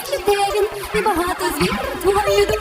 Дасть людей він і багато звір твою душу.